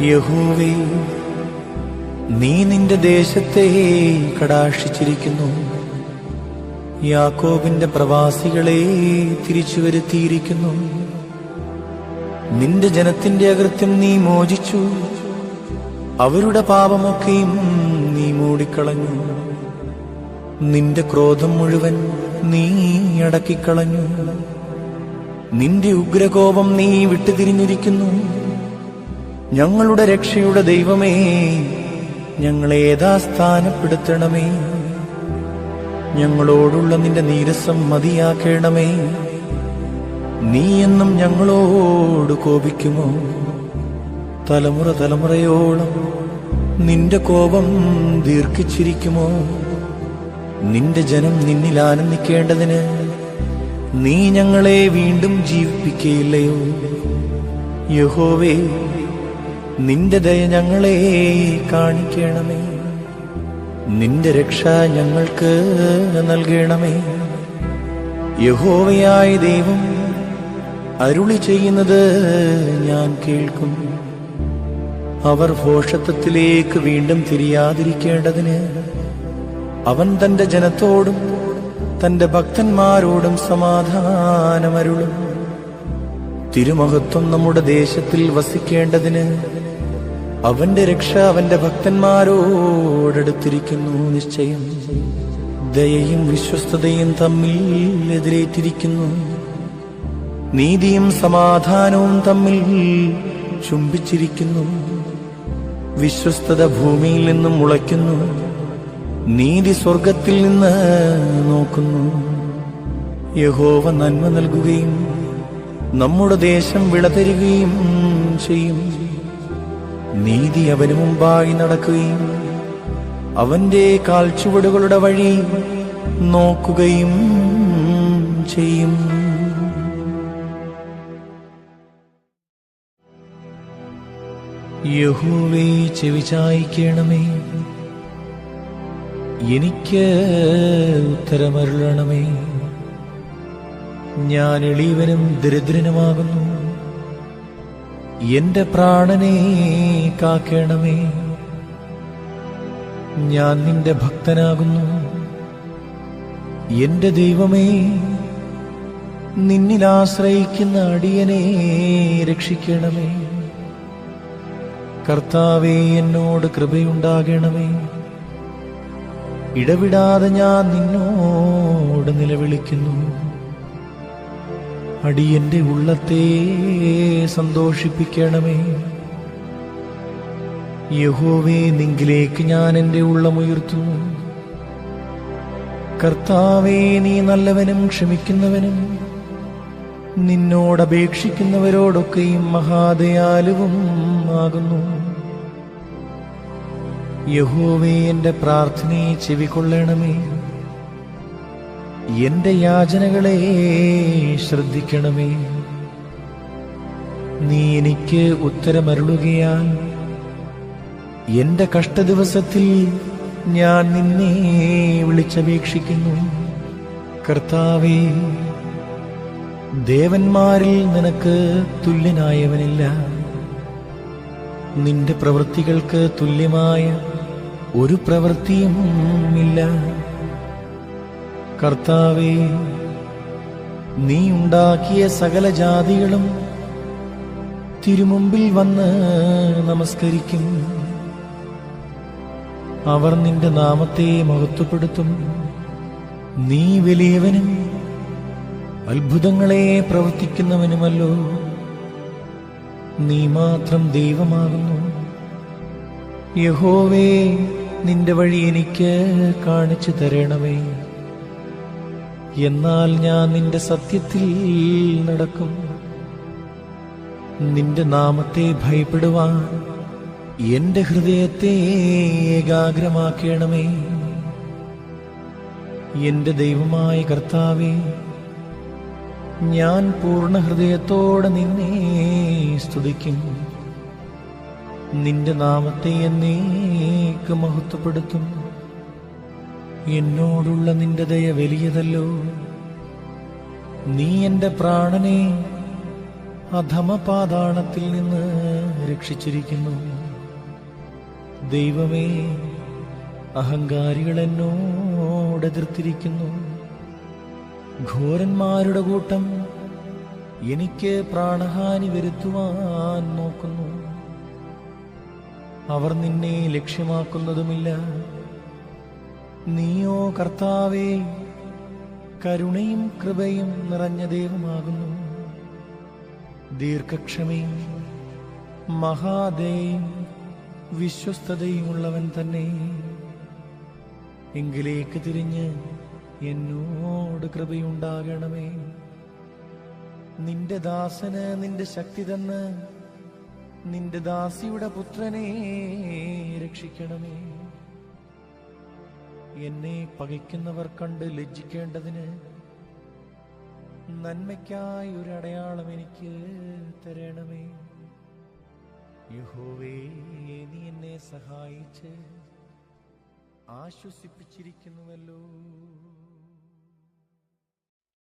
യഹോവേ നീ നിന്റെ ദേശത്തെ കടാക്ഷിച്ചിരിക്കുന്നു. യാക്കോബിന്റെ പ്രവാസികളെ തിരിച്ചു വരുത്തിയിരിക്കുന്നു നിന്റെ ജനത്തിന്റെ അകൃത്യം നീ മോചിച്ചു. അവരുടെ പാപമൊക്കെയും നീ മൂടിക്കളഞ്ഞു. നിന്റെ ക്രോധം മുഴുവൻ നീ അടക്കിക്കളഞ്ഞു. നിന്റെ ഉഗ്രകോപം നീ വിട്ടുതിരിഞ്ഞിരിക്കുന്നു. ഞങ്ങളുടെ രക്ഷയുടെ ദൈവമേ ഞങ്ങളെ യഥാസ്ഥാനപ്പെടുത്തണമേ. ഞങ്ങളോടുള്ള നിന്റെ നീരസം മതിയാക്കേണമേ. നീ എന്നും ഞങ്ങളോട് കോപിക്കുമോ? തലമുറ തലമുറയോളം നിന്റെ കോപം ദീർഘിച്ചിരിക്കുമോ? നിന്റെ ജനം നിന്നിൽ ആനന്ദിക്കേണ്ടതിന് നീ ഞങ്ങളെ വീണ്ടും ജീവിപ്പിക്കയില്ലയോ യഹോവേ നിന്റെ ദയ ഞങ്ങളെ കാണിക്കണമേ. നിന്റെ രക്ഷ ഞങ്ങൾക്ക് നൽകണമേ. യഹോവയായ ദൈവം അരുളി ചെയ്യുന്നത് ഞാൻ കേൾക്കും. അവർ ഭോഷത്വത്തിലേക്ക് വീണ്ടും തിരിയാതിരിക്കേണ്ടതിന് അവൻ തന്റെ ജനത്തോടും തന്റെ ഭക്തന്മാരോടും സമാധാനമരുളും. തിരുമഹത്വം നമ്മുടെ ദേശത്തിൽ വസിക്കേണ്ടതിന് അവന്റെ രക്ഷ അവന്റെ ഭക്തന്മാരോടടുത്തിരിക്കുന്നു നിശ്ചയം. ദയയും വിശ്വസ്തതയും തമ്മിൽ എതിരേറ്റിരിക്കുന്നു. നീതിയും സമാധാനവും തമ്മിൽ ചുംബിച്ചിരിക്കുന്നു. വിശ്വസ്തത ഭൂമിയിൽ നിന്നും മുളയ്ക്കുന്നു. നീതി സ്വർഗത്തിൽ നിന്ന് നോക്കുന്നു. യഹോവ നന്മ നൽകുകയും നമ്മുടെ ദേശം വിളതരുകയും ചെയ്യും. നീതി അവന് മുമ്പായി നടക്കുകയും അവന്റെ കാൽച്ചുവടുകളുടെ വഴി നോക്കുകയും ചെയ്യും. യഹൂവേ ചെവിചായിക്കണമേ എനിക്ക് ഉത്തരമരുളണമേ. ഞാൻ എളിയവനും ദരിദ്രനുമാകുന്നു. എന്റെ പ്രാണനെ കാക്കണമേ. ഞാൻ നിന്റെ ഭക്തനാകുന്നു. എന്റെ ദൈവമേ നിന്നിൽ ആശ്രയിക്കുന്ന അടിയനെ രക്ഷിക്കണമേ. കർത്താവേ എന്നോട് കൃപയുണ്ടാകണമേ. ഇടവിടാതെ ഞാൻ നിന്നോട് നിലവിളിക്കുന്നു. അടിയന്റെ ഉള്ളത്തെ സന്തോഷിപ്പിക്കണമേ. യഹോവേ നിങ്കിലേക്ക് ഞാൻ എന്റെ ഉള്ളമുയർത്തുന്നു കർത്താവേ നീ നല്ലവനും ക്ഷമിക്കുന്നവനും. നിന്നോടപേക്ഷിക്കുന്നവരോടൊക്കെയും മഹാദയാലുവും ആകുന്നു. യഹോവേ എന്റെ പ്രാർത്ഥനയെ ചെവികൊള്ളണമേ എന്റെ യാചനകളെ ശ്രദ്ധിക്കണമേ. നീ എനിക്ക് ഉത്തരമരുളുകയാൽ എന്റെ കഷ്ടദിവസത്തിൽ ഞാൻ നിന്നെ വിളിച്ചപേക്ഷിക്കുന്നു. കർത്താവേ ദേവന്മാരിൽ നിനക്ക് തുല്യനായവനില്ല. നിന്റെ പ്രവൃത്തികൾക്ക് തുല്യമായ ഒരു പ്രവൃത്തിയും ഇല്ല. കർത്താവേ നീ ഉണ്ടാക്കിയ സകല ജാതികളും തിരുമുമ്പിൽ വന്ന് നമസ്കരിക്കും. അവർ നിന്റെ നാമത്തെ മഹത്വപ്പെടുത്തും. നീ വലിയവനും അത്ഭുതങ്ങളെ പ്രവർത്തിക്കുന്നവനുമല്ലോ. നീ മാത്രം ദൈവമാകുന്നു. യഹോവേ നിന്റെ വഴി എനിക്ക് കാണിച്ചു തരണമേ. എന്നാൽ ഞാൻ നിന്റെ സത്യത്തിൽ നടക്കും. നിന്റെ നാമത്തെ ഭയപ്പെടുവാൻ എന്റെ ഹൃദയത്തെ ഏകാഗ്രമാക്കണമേ. എന്റെ ദൈവമായ കർത്താവേ ഞാൻ പൂർണ ഹൃദയത്തോടെ നിന്നെ സ്തുതിക്കും. നിന്റെ നാമത്തെ എന്നേക്ക് മഹത്വപ്പെടുത്തും. എന്നോടുള്ള നിന്റെ ദയ വലിയതല്ലോ. നീ എന്റെ പ്രാണനെ അധമപാതാളത്തിൽ നിന്ന് രക്ഷിച്ചിരിക്കുന്നു. ദൈവമേ അഹങ്കാരികൾ എന്നോട് എതിർത്തിരിക്കുന്നു. ഘോരന്മാരുടെ കൂട്ടം എനിക്ക് പ്രാണഹാനി വരുത്തുവാൻ നോക്കുന്നു. അവർ നിന്നെ ലക്ഷ്യമാക്കുന്നതുമില്ല. നീയോ കർത്താവേ കരുണയും കൃപയും നിറഞ്ഞ ദൈവമാകുന്നു. ദീർഘക്ഷമയും മഹാദയും വിശ്വസ്തതയുമുള്ളവൻ തന്നെ. എങ്കിലേക്ക് തിരിഞ്ഞ് എന്നോട് കൃപയുണ്ടാകണമേ. നിന്റെ ദാസന് നിന്റെ ശക്തി തന്ന് നിന്റെ ദാസിയുടെ പുത്രനെ രക്ഷിക്കണമേ. എന്നെ പകയ്ക്കുന്നവർ കണ്ട് ലജ്ജിക്കേണ്ടതിന് നന്മയ്ക്കായി ഒരു അടയാളം എനിക്ക് തരണമേ. യഹോവേ നീ എന്നെ സഹായിച്ച് ആശ്വസിപ്പിച്ചിരിക്കുന്നുവല്ലോ.